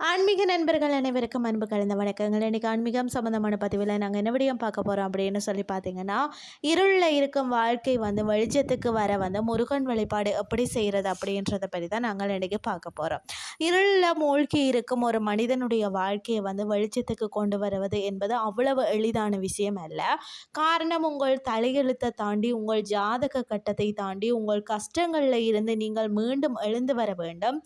ஆன்மீக நண்பர்கள் அனைவருக்கும் அன்பு கலந்த வணக்கங்கள். இன்றைக்கி ஆன்மீகம் சம்மந்தமான பதிவில் நாங்கள் என்ன விடியம் பார்க்க போகிறோம் அப்படின்னு சொல்லி பார்த்தீங்கன்னா இருளில் இருக்கும் வாழ்க்கை வந்து வெளிச்சத்துக்கு வர வந்து முருகன் வழிபாடு எப்படி செய்கிறது அப்படின்றத பற்றி தான் நாங்கள் இன்றைக்கி பார்க்க போகிறோம் இருளில் மூழ்கி இருக்கும் ஒரு மனிதனுடைய வாழ்க்கையை வந்து வெளிச்சத்துக்கு கொண்டு வருவது என்பது அவ்வளவு எளிதான விஷயம் அல்ல. காரணம் உங்கள் தலையெழுத்தை தாண்டி உங்கள் ஜாதக கட்டத்தை தாண்டி உங்கள் கஷ்டங்களில் இருந்து நீங்கள் மீண்டும் எழுந்து வர வேண்டும்.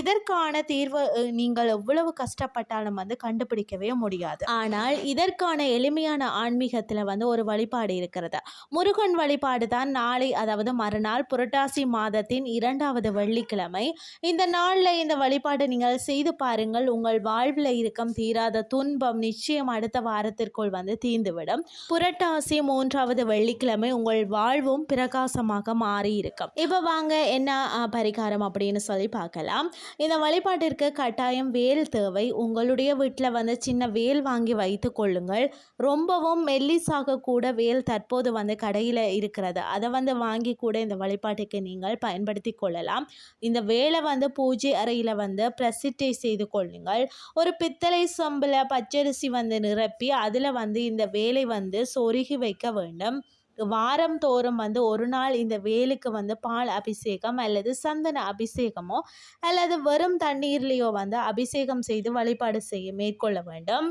இதற்கான தீர்வு நீங்கள் எவ்வளவு கஷ்டப்பட்டாலும் வந்து கண்டுபிடிக்கவே முடியாது. ஆனால் இதற்கான எளிமையான ஆன்மீகத்தில் வந்து ஒரு வழிபாடு இருக்கிறது. முருகன் வழிபாடு தான் நாளை அதாவது மறுநாள் புரட்டாசி மாதத்தின் இரண்டாவது வெள்ளிக்கிழமை. இந்த நாளில் இந்த வழி வழிபாடு நீங்கள் செய்து பாருங்கள். உங்கள் வாழ்வில் இருக்கும் தீராத துன்பம் நிச்சயம் அடுத்த வாரத்திற்குள் வந்து தீர்ந்துவிடும். புரட்டாசி மூன்றாவது வெள்ளிக்கிழமை உங்கள் வாழ்வும் பிரகாசமாக மாறி இருக்கும். இப்போ வாங்க என்ன பரிகாரம் அப்படின்னு சொல்லி பார்க்கலாம். இந்த வழிபாட்டிற்கு கட்டாயம் வேல் தேவை. உங்களுடைய வீட்டில் வந்து சின்ன வேல் வாங்கி வைத்து கொள்ளுங்கள். ரொம்பவும் மெல்லிசாக கூட வேல் தற்போது வந்து கடையில் இருக்கிறது. அதை வந்து வாங்கி கூட இந்த வழிபாட்டுக்கு நீங்கள் பயன்படுத்தி கொள்ளலாம். இந்த வேலை வந்து பூஜை அறையில் வந்து வந்து பிரசிட்டை செய்து கொள்ளுங்கள். ஒரு பித்தளை சொம்பில் பச்சரிசி வந்து நிரப்பி அதில் வந்து இந்த வேலை வந்து சொருகி வைக்க வேண்டும். வாரம் தோறும் வந்து ஒரு நாள் இந்த வேலுக்கு வந்து பால் அபிஷேகம் அல்லது சந்தன அபிஷேகமோ அல்லது வெறும் தண்ணீர்லேயோ வந்து அபிஷேகம் செய்து வழிபாடு செய்ய மேற்கொள்ள வேண்டும்.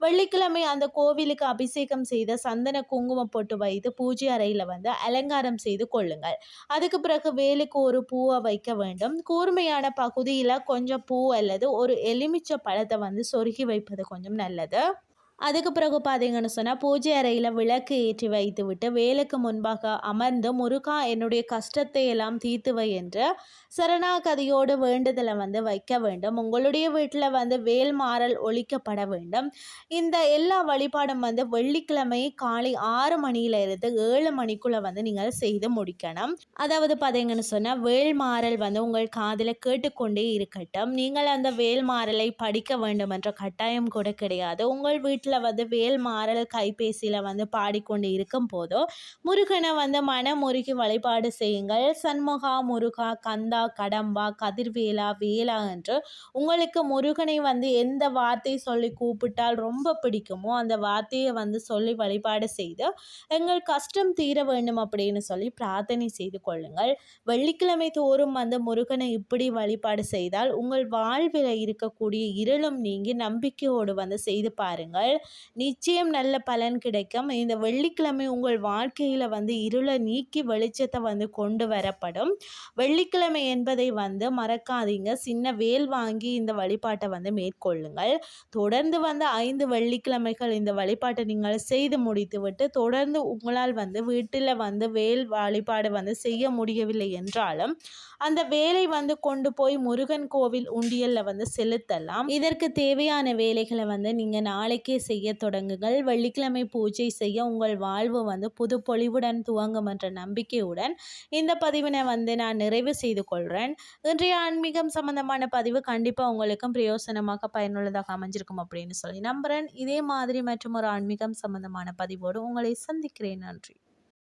வெள்ளிக்கிழமை அந்த கோவிலுக்கு அபிஷேகம் செய்த சந்தன குங்குமம் போட்டு வைத்து பூஜை அறையில் வந்து அலங்காரம் செய்து கொள்ளுங்கள். அதுக்கு பிறகு வேலுக்கு ஒரு பூவை வைக்க வேண்டும். கூர்மையான பகுதியில் கொஞ்சம் பூ அல்லது ஒரு எலுமிச்சை பழத்தை வந்து சொருகி வைப்பது கொஞ்சம் நல்லது. அதுக்கு பிறகு பார்த்தீங்கன்னு சொன்னால் பூஜை அறையில் விளக்கு ஏற்றி வைத்து விட்டு வேலுக்கு முன்பாக அமர்ந்து முருகா என்னுடைய கஷ்டத்தை எல்லாம் தீர்த்துவை என்று சரணாகதியோடு வேண்டுதலை வந்து வைக்க வேண்டும். உங்களுடைய வீட்டில் வந்து வேல் மாறல் ஒழிக்கப்பட வேண்டும். இந்த எல்லா வழிபாடும் வந்து வெள்ளிக்கிழமை காலை ஆறு மணியிலிருந்து ஏழு மணிக்குள்ளே வந்து நீங்கள் செய்து முடிக்கணும். அதாவது பார்த்தீங்கன்னு சொன்னால் வேல் மாறல் வந்து உங்கள் காதில் கேட்டுக்கொண்டே இருக்கட்டும். நீங்கள் அந்த வேல் மாறலை படிக்க வேண்டும் என்ற கட்டாயம் கூட கிடையாது. உங்கள் வீட்டில் வீட்டில் வந்து வேல் மாறல் கைபேசியில் வந்து பாடிக்கொண்டு இருக்கும் போதோ முருகனை வந்து மனமுருகி வழிபாடு செய்யுங்கள். சண்முகா முருகா கந்தா கடம்பா கதிர்வேலா வேலா என்று உங்களுக்கு முருகனை வந்து எந்த வார்த்தை சொல்லி கூப்பிட்டால் ரொம்ப பிடிக்குமோ அந்த வார்த்தையை வந்து சொல்லி வழிபாடு செய்து எங்கள் கஷ்டம் தீர வேண்டும் அப்படின்னு சொல்லி பிரார்த்தனை செய்து கொள்ளுங்கள். வெள்ளிக்கிழமை தோறும் வந்து முருகனை இப்படி வழிபாடு செய்தால் உங்கள் வாழ்வில் இருக்கக்கூடிய இருளும் நீங்கி நம்பிக்கையோடு வந்து செய்து பாருங்கள். நிச்சயம் நல்ல பலன் கிடைக்கும். இந்த வெள்ளிக்கிழமை உங்கள் வாழ்க்கையில் வந்து இருளை நீக்கி வெளிச்சத்தை வந்து கொண்டு வரப்படும். வெள்ளிக்கிழமை என்பதை வந்து மறக்காதீங்க. சின்ன வேல் வாங்கி இந்த வழிபாட்டை வந்து மேற்கொள்ளுங்கள். தொடர்ந்து வந்து ஐந்து வெள்ளிக்கிழமைகள் இந்த வழிபாட்டை நீங்கள் செய்து முடித்துவிட்டு தொடர்ந்து உங்களால் வந்து வீட்டில் வந்து வேல் வழிபாடு வந்து செய்ய முடியவில்லை என்றாலும் அந்த வேலை வந்து கொண்டு போய் முருகன் கோவில் உண்டியலில் வந்து செலுத்தலாம். இதற்கு தேவையான வேலைகளை வந்து நீங்கள் நாளைக்கே செய்ய தொடங்குங்கள். வெள்ளிக்கிழமை பூஜை செய்ய உங்கள் வாழ்வு வந்து புது பொலிவுடன் துவங்கும் என்ற நம்பிக்கையுடன் இந்த பதிவினை வந்து நான் நிறைவு செய்து கொள்கிறேன் இன்றைய ஆன்மீகம் சம்பந்தமான பதிவு கண்டிப்பாக உங்களுக்கும் பிரயோசனமாக பயனுள்ளதாக அமைஞ்சிருக்கும் அப்படின்னு சொல்லி நம்புகிறேன் இதே மாதிரி மற்றும் ஒரு ஆன்மீகம் சம்பந்தமான பதிவோடு உங்களை சந்திக்கிறேன். நன்றி.